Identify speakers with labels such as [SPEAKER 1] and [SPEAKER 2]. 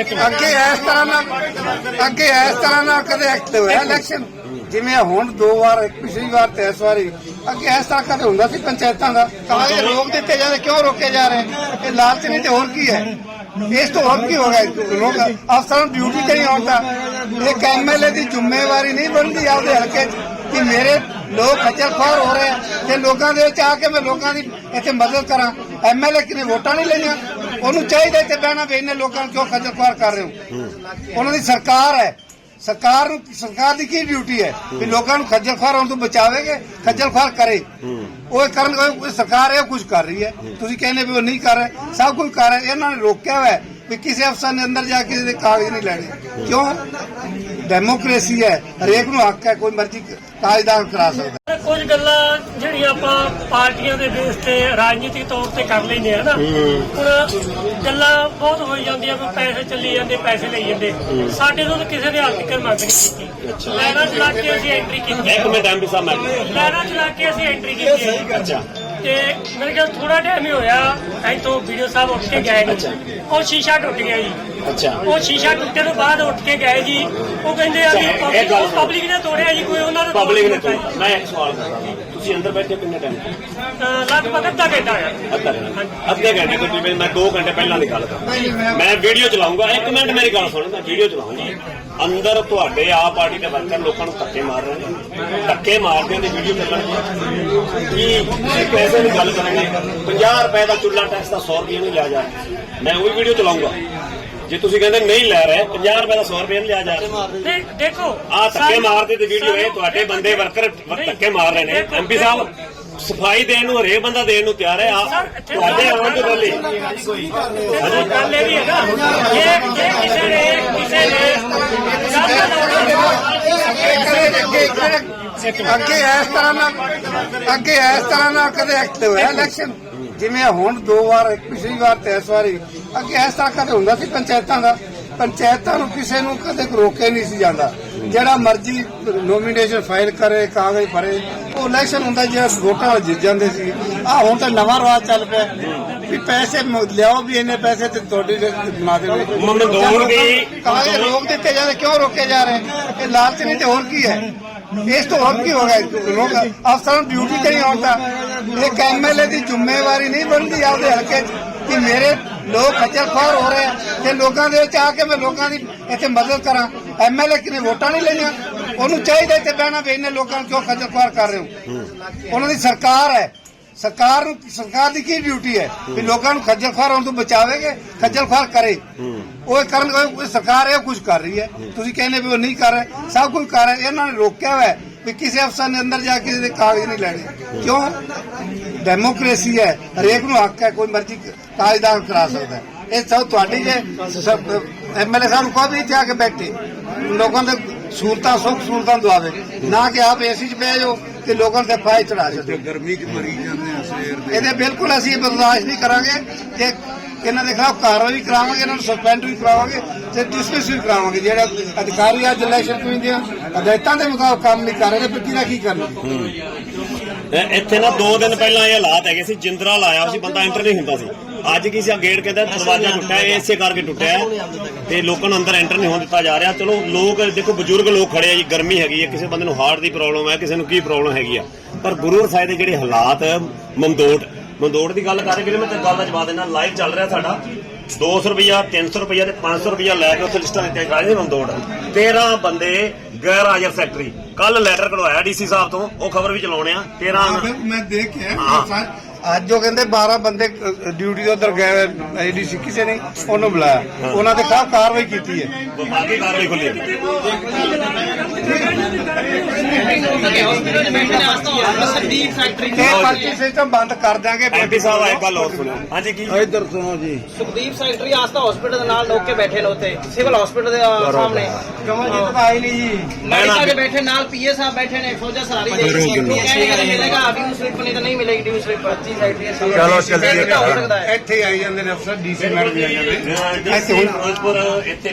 [SPEAKER 1] ਅੱਗੇ ਇਸ ਤਰ੍ਹਾਂ ਨਾਲ ਅੱਗੇ ਇਸ ਤਰ੍ਹਾਂ ਨਾਲ ਕਦੇ ਐਕਟ ਹੋਇਆ ਇਲੈਕਸ਼ਨ ਜਿਵੇਂ ਹੁਣ ਦੋ ਵਾਰ ਪਿਛਲੀ ਵਾਰ ਤੇ ਇਸ ਵਾਰੀ। ਅੱਗੇ ਇਸ ਤਰ੍ਹਾਂ ਕਦੇ ਹੁੰਦਾ ਸੀ ਪੰਚਾਇਤਾਂ ਦਾ? ਤਾਂ ਇਹ ਰੋਕ ਦਿੱਤੇ ਜਾਂਦੇ ਕਿਉਂ ਰੋਕੇ ਜਾ ਰਹੇ? ਇਹ ਲਾਲਚ ਨਹੀਂ ਤੇ ਹੋਰ ਕੀ ਹੈ? ਇਸ ਤੋਂ ਹੋਰ ਕੀ ਹੋਗਾ ਲੋਕ ਅਫਸਰਾਂ ਨੂੰ ਡਿਊਟੀ ਤੇ ਨਹੀਂ ਆਉਂਦਾ ਇੱਕ ਐਮਐਲਏ ਦੀ ਜ਼ਿੰਮੇਵਾਰੀ ਨਹੀਂ ਬਣਦੀ ਆਪਦੇ ਹਲਕੇ 'ਚ ਕਿ ਮੇਰੇ ਲੋਕ ਖੱਜਲ ਖੁਆਰ ਹੋ ਰਹੇ ਆ। ਤੇ ਲੋਕਾਂ ਦੇ ਵਿੱਚ ਆ ਕੇ ਮੈਂ ਲੋਕਾਂ ਦੀ ਇੱਥੇ ਮਦਦ ਕਰਾਂ। ਐਮਐਲਏ ਕਿਨੇ ਵੋਟਾਂ ਨਹੀਂ ਲਈਆਂ ਉਹਨੂੰ ਚਾਹੀਦਾ ਇੱਥੇ ਬਹਿਣਾ ਵੀ ਇਹਨੇ ਲੋਕਾਂ ਨੂੰ ਕਿਉਂ ਖੱਜਲ ਖੁਆਰ ਕਰ ਰਹੇ ਹੋ? ਉਹਨਾਂ ਦੀ ਸਰਕਾਰ ਹੈ। ਸਰਕਾਰ ਨੂੰ, ਸਰਕਾਰ ਦੀ ਕੀ ਡਿਊਟੀ ਹੈ? ਵੀ ਲੋਕਾਂ ਨੂੰ ਖੱਜਲ ਖੁਆਰ ਹੋਣ ਤੋਂ ਬਚਾਵੇਗੇ, ਖੱਜਲ ਖੁਆਰ ਕਰੇ। ਉਹ ਕਰਨ, ਉਹ ਸਰਕਾਰ ਇਹ ਕੁਝ ਕਰ ਰਹੀ ਹੈ। ਤੁਸੀਂ ਕਹਿੰਦੇ ਵੀ ਉਹ ਨਹੀਂ ਕਰ ਰਹੇ। ਸਭ ਕੁਝ ਕਰ ਰਹੇ। ਇਹਨਾਂ ਨੇ ਰੋਕਿਆ ਹੋਇਆ ਵੀ ਕਿਸੇ ਅਫਸਰ ਨੇ ਅੰਦਰ ਜਾ ਕੇ ਇਹਦੇ ਕਾਗਜ਼ ਨਹੀਂ ਲੈਣੇ। ਕਿਉਂ? ਡੈਮੋਕ੍ਰੇਸੀ ਹੈ। ਹਰੇਕ ਨੂੰ ਹੱਕ ਹੈ, ਕੋਈ ਮਰਜ਼ੀ ਕਾਗਜ਼ ਦਾਖਲ ਕਰਾ ਸਕਦਾ
[SPEAKER 2] ਕੁਝ ਗੱਲਾਂ ਜਿਹੜੀਆਂ ਆਪਾਂ ਪਾਰਟੀਆਂ ਦੇ ਬੇਸ ਤੇ ਰਾਜਨੀਤਿਕ ਤੌਰ ਤੇ ਕਰ ਲੈਂਦੇ ਆ ਨਾ ਹੁਣ ਗੱਲਾਂ ਬਹੁਤ ਹੋਈ ਜਾਂਦੀਆਂ ਵੀ ਪੈਸੇ ਚੱਲੀ ਜਾਂਦੇ ਪੈਸੇ ਲਈ ਜਾਂਦੇ। ਸਾਡੇ ਤੋਂ ਤਾਂ ਕਿਸੇ ਦੇ ਹੱਥ ਕਰ ਮੰਗ ਨਹੀਂ ਕੀਤੀ। ਲੈਣਾ ਚਲਾ ਕੇ ਅਸੀਂ ਐਂਟਰੀ ਕੀਤੀ।
[SPEAKER 3] ਇੱਕ ਮਿੰਟ ਐਮਪੀ ਸਾਹਿਬ ਮੈਂ
[SPEAKER 2] ਲੈਣਾ ਚਲਾ ਕੇ ਅਸੀਂ ਐਂਟਰੀ ਕੀਤੀ।
[SPEAKER 3] ਅੱਛਾ।
[SPEAKER 2] ਤੇ ਮੇਰੇ ਖਿਆਲ ਥੋੜਾ ਟਾਈਮ ਹੀ ਹੋਇਆ। ਐਂ ਤੋਂ ਵੀਡੀਓ ਸਾਹਿਬ ਉੱਠ ਕੇ ਗਏ ਨੇ ਉਹ ਸ਼ੀਸ਼ਾ ਟੁੱਟ ਗਿਆ ਜੀ।
[SPEAKER 3] ਅੱਛਾ।
[SPEAKER 2] ਉਹ ਸ਼ੀਸ਼ਾ ਟੁੱਟੇ ਤੋਂ ਬਾਅਦ ਉੱਠ ਕੇ ਗਏ ਜੀ। ਉਹ ਕਹਿੰਦੇ ਆ ਵੀ
[SPEAKER 3] ਅੱਛਾ, ਇਹ
[SPEAKER 2] ਪਬਲਿਕ
[SPEAKER 3] ਗੱਲ ਸੁਣੋ।
[SPEAKER 2] ਪਬਲਿਕ ਨੇ ਤੋੜਿਆ ਜੀ ਕੋਈ ਉਹਨਾਂ ਦਾ
[SPEAKER 3] ਪਬਲਿਕ ਨੇ
[SPEAKER 2] ਤੋੜ
[SPEAKER 3] ਮੈਂ ਇੱਕ ਸਵਾਲ ਕਰਦਾ ਤੁਸੀਂ ਅੰਦਰ ਬੈਠੇ ਕਿੰਨੇ ਟਾਈਮ
[SPEAKER 2] ਅਹ ਲਗਭਗ ਅੱਧਾ ਘੰਟਾ ਆ
[SPEAKER 3] ਅੱਧਾ ਘੰਟਾ। ਅੱਧੇ ਘੰਟੇ ਤੋਂ ਜਿਵੇਂ ਮੈਂ 2 ਘੰਟੇ ਪਹਿਲਾਂ ਦੀ ਗੱਲ ਕਰਦਾ। ਮੈਂ ਵੀਡੀਓ ਚਲਾਉਂਗਾ। ਇੱਕ ਮਿੰਟ ਮੇਰੀ ਗੱਲ ਸੁਣੋ ਮੈਂ ਵੀਡੀਓ ਚਲਾਉਂਗਾ। ਅੰਦਰ ਤੁਹਾਡੇ ਆਪ ਪਾਰਟੀ ਦੇ ਵਰਕਰ ਲੋਕਾਂ ਨੂੰ ਧੱਕੇ ਮਾਰ ਰਹੇ ਨੇ। ਧੱਕੇ ਮਾਰਦੇ ਨੇ ਵੀਡੀਓ ਚੱਲਣਗੇ ਕੀ ਪੈਸੇ ਦੀ ਗੱਲ ਕਰਾਂਗੇ। 50 ਰੁਪਏ ਦਾ ਚੁੱਲਾ ਟੈਕਸ ਦਾ 100 ਰੁਪਏ ਨਹੀਂ ਲਿਆ ਜਾ। ਮੈਂ ਉਹ ਵੀ ਵੀਡੀਓ ਚਲਾਉਂਗਾ। ਜੇ ਤੁਸੀਂ ਕਹਿੰਦੇ ਨਹੀਂ ਲੈ ਰਹੇ 50 ਰੁਪਏ ਦਾ 100 ਰੁਪਏ ਨਹੀਂ ਲਿਆ ਜਾ
[SPEAKER 2] ਦੇਖੋ
[SPEAKER 3] ਆ ਧੱਕੇ ਮਾਰਦੇ ਤੇ ਵੀਡੀਓ ਇਹ ਤੁਹਾਡੇ ਬੰਦੇ ਵਰਕਰ ਧੱਕੇ ਮਾਰ ਰਹੇ ਨੇ। ਐਮਪੀ ਸਾਹਿਬ ਸਫ਼ਾਈ ਦੇਣ ਨੂੰ ਹਰੇਕ ਬੰਦਾ ਦੇਣ ਨੂੰ ਤਿਆਰ ਹੈ। ਆ ਤੁਹਾਡੇ ਆਉਣ ਤੋਂ ਪਹਿਲੇ।
[SPEAKER 2] ਗੱਲ ਇਹ ਵੀ ਹੈ ਨਾ। ਜੇ ਜੇ ਕਿਸੇ ਨੇ ਕਿਸੇ ਨੇ
[SPEAKER 1] ਅੱਗੇ ਇਸ ਤਰ੍ਹਾਂ ਨਾਲ ਅੱਗੇ ਇਸ ਤਰ੍ਹਾਂ ਨਾਲ ਕਦੇ ਐਕਟ ਹੋਇਆ ਇਲੈਕਸ਼ਨ ਜਿਵੇਂ ਹੁਣ ਦੋ ਵਾਰ ਪਿਛਲੀ ਵਾਰ ਤੇ ਇਸ ਵਾਰੀ। ਅੱਗੇ ਇਸ ਤਰ੍ਹਾਂ ਕਦੇ ਹੁੰਦਾ ਸੀ ਪੰਚਾਇਤਾਂ ਦਾ? ਪੰਚਾਇਤਾਂ ਨੂੰ ਕਿਸੇ ਨੂੰ ਕਦੇ ਰੋਕੇ ਨਹੀਂ ਸੀ ਜਾਂਦਾ। ਜਿਹੜਾ ਮਰਜ਼ੀ ਨੋਮੀਨੇਸ਼ਨ ਫਾਈਲ ਕਰੇ ਕਾਗਜ਼ ਭਰੇ ਉਹ ਇਲੈਕਸ਼ਨ ਹੁੰਦਾ ਜਿਹੜਾ ਵੋਟਾਂ ਨਾਲ ਜਿੱਤ ਜਾਂਦੇ ਸੀ। ਆ ਹੁਣ ਤਾਂ ਨਵਾਂ ਰਿਵਾਜ ਚੱਲ ਪਿਆ। ਵੀ ਪੈਸੇ ਲਿਆਓ ਵੀ ਇੰਨੇ ਪੈਸੇ ਤੇ ਤੁਹਾਡੀ ਬਣਾ ਦੇਵੇ
[SPEAKER 3] ਮਮਦੂਰ ਦੀ-
[SPEAKER 1] ਕਾਗਜ਼ ਰੋਕ ਦਿੱਤੇ ਜਾਂਦੇ ਕਿਉਂ ਰੋਕੇ ਜਾ ਰਹੇ? ਇਹ ਲਾਲਚ ਨਹੀਂ ਤੇ ਹੋਰ ਕੀ ਹੈ? ਇਸ ਤੋਂ ਹੋਰ ਕੀ ਹੋਗਾ ਲੋਕ ਅਫਸਰਾਂ ਡਿਊਟੀ ਨਹੀਂ ਆਉਂਦਾ ਇੱਕ ਐਮਐਲਏ ਦੀ ਜ਼ਿੰਮੇਵਾਰੀ ਨਹੀਂ ਬਣਦੀ ਆਪਦੇ ਹਲਕੇ 'ਚ ਕਿ ਮੇਰੇ ਲੋਕ ਖੱਜਲ ਖੁਆਰ ਹੋ ਰਹੇ ਤੇ ਲੋਕਾਂ ਦੇ ਵਿੱਚ ਆ ਕੇ ਮੈਂ ਲੋਕਾਂ ਦੀ ਇੱਥੇ ਮਦਦ ਕਰਾਂ। ਐਮਐਲਏ ਕਿਨੇ ਵੋਟਾਂ ਨਹੀਂ ਲਈਆਂ ਉਹਨੂੰ ਚਾਹੀਦਾ ਇੱਥੇ ਬਹਿਣਾ ਵੀ ਇਹਨੇ ਲੋਕਾਂ ਨੂੰ ਕਿਉਂ ਖੱਜਲ ਖੁਆਰ ਕਰ ਰਹੇ ਹੋ। ਉਹਨਾਂ ਦੀ ਸਰਕਾਰ ਹੈ। ਸਰਕਾਰ ਨੂੰ ਸਰਕਾਰ ਦੀ ਕੀ ਡਿਊਟੀ ਹੈ? ਵੀ ਲੋਕਾਂ ਨੂੰ ਖੱਜਲ ਖੁਆਰ ਹੋਣ ਤੋਂ ਬਚਾਵੇਗੇ ਖੱਜਲ ਖੁਆਰ ਕਰੇ। ਉਹ ਕਰਨ ਉਹ ਸਰਕਾਰ ਇਹ ਕੁਝ ਕਰ ਰਹੀ ਹੈ। ਤੁਸੀਂ ਕਹਿੰਦੇ ਵੀ ਉਹ ਨਹੀਂ ਕਰ ਰਹੇ। ਸਭ ਕੁਝ ਕਰ ਰਹੇ। ਇਹਨਾਂ ਨੇ ਰੋਕਿਆ ਹੋਇਆ ਵੀ ਕਿਸੇ ਅਫਸਰ ਨੇ ਅੰਦਰ ਜਾ ਕੇ ਕਾਗਜ਼ ਨਹੀਂ ਲੈਣੇ। ਕਿਉਂ? ਡੈਮੋਕ੍ਰੇਸੀ ਹੈ। ਹਰੇਕ ਨੂੰ ਹੱਕ ਹੈ ਕੋਈ ਮਰਜ਼ੀ ਕਾਗਜ਼ਾਂ ਕਰਾ ਸਕਦਾ। ਇਹ ਸਭ ਤੁਹਾਡੀ ਜੇ ਐਮਐਲਏ ਸਾਹਿਬ ਕਹੋ ਵੀ ਇੱਥੇ ਆ ਕੇ ਬੈਠੇ। ਲੋਕਾਂ ਦੇ ਸਹੂਲਤਾਂ ਸੁੱਖ ਸਹੂਲਤਾਂ ਦਵਾਵੇ ਨਾ ਕਿ ਆਪ ਏਸੀ 'ਚ ਬਹਿ ਜਾਓ ਤੇ ਲੋਕਾਂ ਤੇ ਫਾਇਲ ਚੜਾ ਛੱਡੋ।
[SPEAKER 4] ਗਰਮੀ ਚ ਮਰੀ ਦੇ
[SPEAKER 1] ਇਹਦੇ ਬਿਲਕੁਲ ਅਸੀਂ ਬਰਦਾਸ਼ਤ ਨਹੀਂ ਕਰਾਂਗੇ ਤੇ ਇਹਨਾਂ ਦੇ ਖਿਲਾਫ ਕਾਰਵਾਈ ਵੀ ਕਰਾਵਾਂਗੇ ਇਹਨਾਂ ਨੂੰ ਸਸਪੈਂਡ ਵੀ ਕਰਾਵਾਂਗੇ ਤੇ ਡਿਸਮਿਸ ਵੀ ਕਰਾਵਾਂਗੇ ਜਿਹੜੇ ਅਧਿਕਾਰੀ ਅੱਜ ਇਲੈਕਸ਼ਨ ਕਮਿਸ਼ਨ ਦੀਆਂ ਹਦਾਇਤਾਂ ਦੇ ਮੁਤਾਬਕ ਕੰਮ ਨਹੀਂ ਕਰ ਰਹੇ ਤੇ ਫਿਰ ਕਿਹਦਾ ਕੀ ਕਰਨਗੇ
[SPEAKER 3] ਇੱਥੇ ਨਾ 2 ਦਿਨ ਪਹਿਲਾਂ ਇਹ ਹਾਲਾਤ ਹੈਗੇ ਸੀ ਜਿੰਦਰਾ ਲਾਇਆ ਸੀ ਬੰਦਾ ਐਂਟਰ ਨਹੀਂ ਹੁੰਦਾ ਸੀ। ਅੱਜ ਕੀ ਸੀ ਆ ਗੇਟ ਕਹਿੰਦਾ ਦਰਵਾਜ਼ਾ ਟੁੱਟਿਆ ਇਹ ਇਸੇ ਕਰਕੇ ਟੁੱਟਿਆ। ਹੈ ਤੇ ਲੋਕਾਂ ਨੂੰ ਅੰਦਰ ਐਂਟਰ ਨਹੀਂ ਹੋਣ ਦਿੱਤਾ ਜਾ ਰਿਹਾ। ਚਲੋ ਲੋਕ ਦੇਖੋ ਬਜ਼ੁਰਗ ਲੋਕ ਖੜੇ ਆ ਜੀ ਗਰਮੀ ਹੈਗੀ ਹੈ ਕਿਸੇ ਬੰਦੇ ਨੂੰ ਹਾਰਟ ਦੀ ਪ੍ਰੋਬਲਮ ਹੈ ਕਿਸੇ ਨੂੰ ਕੀ ਪ੍ਰੋਬਲਮ ਹੈਗੀ ਆ। ਪਰ ਗੁਰੂ ਸਾਹਿਬ ਦੇ ਜਿਹੜੇ ਹਾਲਾਤ ਮਮਦੋਟ ਮਮਦੋਟ ਦੀ ਗੱਲ ਕਰ ਰਹੇ ਵੀਰੇ ਮੈਂ ਤੇ ਗੱਲ ਦਾ ਜਵਾਬ ਦੇਣਾ ਲਾਈਵ ਚੱਲ ਰਿਹਾ ਸਾਡਾ। 200 ਰੁਪਿਆ 300 ਰੁਪਿਆ ਤੇ 500 ਰੁਪਿਆ ਲੈ ਕੇ ਉੱਥੇ ਲਿਸਟਾਂ ਦਿੱਤੀਆਂ ਜਾ ਰਹੀਆਂ ਮਮਦੋਟ 13 ਬੰਦੇ ਗੈਰ ਹਾਜ਼ਰ ਸੈਕਟਰੀ ਕੱਲ ਲੈਟਰ ਕਢਵਾਇਆ ਡੀਸੀ ਸਾਹਿਬ ਤੋਂ ਉਹ ਖਬਰ ਵੀ ਚਲਾਉਣੇ ਆ। 13
[SPEAKER 1] ਮੈਂ ਦੇਖਿਆ
[SPEAKER 3] ਹਾਂ।
[SPEAKER 1] ਅੱਜ ਉਹ ਕਹਿੰਦੇ 12 ਬੰਦੇ ਡਿਊਟੀ ਤੋਂ ਉਧਰ ਗਏ ਏਡੀਸੀ ਕਿਸੇ ਨੇ ਉਹਨੂੰ ਬੁਲਾਇਆ। ਉਹਨਾਂ ਦੇ ਖਿਲਾਫ ਕਾਰਵਾਈ ਕੀਤੀ ਹੈ।
[SPEAKER 3] ਬਾਕੀ ਕਾਰਵਾਈ ਖੁੱਲੀ
[SPEAKER 1] ਇਹ ਪਰਚੀ ਸਿਸਟਮ ਬੰਦ ਕਰ ਦਾਂਗੇ
[SPEAKER 3] ਐਮਪੀ ਸਾਹਿਬ ਆਏ ਗੱਲ ਹੋਰ ਸੁਣੋ ਹਾਂਜੀ ਕੀ?
[SPEAKER 4] ਇੱਧਰ ਸੁਣੋ ਜੀ।
[SPEAKER 5] ਸੁਖਦੀਪ ਸੈਕਟਰੀ ਆਸਤਾ ਹਸਪੀਟਲ ਦੇ ਨਾਲ ਲੋਕ ਕੇ ਬੈਠੇ ਨੇ ਉੱਥੇ। ਸਿਵਲ ਹਸਪੀਟਲ ਦੇ ਸਾਹਮਣੇ।
[SPEAKER 1] ਕਮਲਜੀਤ ਤਾਂ ਆਈ ਨਹੀਂ ਜੀ?
[SPEAKER 5] ਮੈਡੀਕਲ ਦੇ ਬੈਠੇ ਨਾਲ ਪੀਏ ਸਾਹਿਬ ਬੈਠੇ ਨੇ ਫੌਜਾ ਸਾਰੀ ਦੇ ਮਿਲੇਗਾ ਅਭੀ ਨੂੰ ਸਲਿੱਪ ਨਹੀਂ ਤਾਂ ਨਹੀਂ ਮਿਲੇਗੀ ਡਿਊ ਸਲਿੱਪ 25 ਸੈਕਟਰੀ
[SPEAKER 4] ਚਲੋ
[SPEAKER 5] ਹੈ
[SPEAKER 1] ਇੱਥੇ ਆਈ ਜਾਂਦੇ ਨੇ ਅਫਸਰ ਡੀਸੀ ਮੈਡਮ ਵੀ ਆਈ ਜਾਂਦੇ
[SPEAKER 3] ਡੀਸੀ ਫਿਰੋਜ਼ਪੁਰ ਇੱਥੇ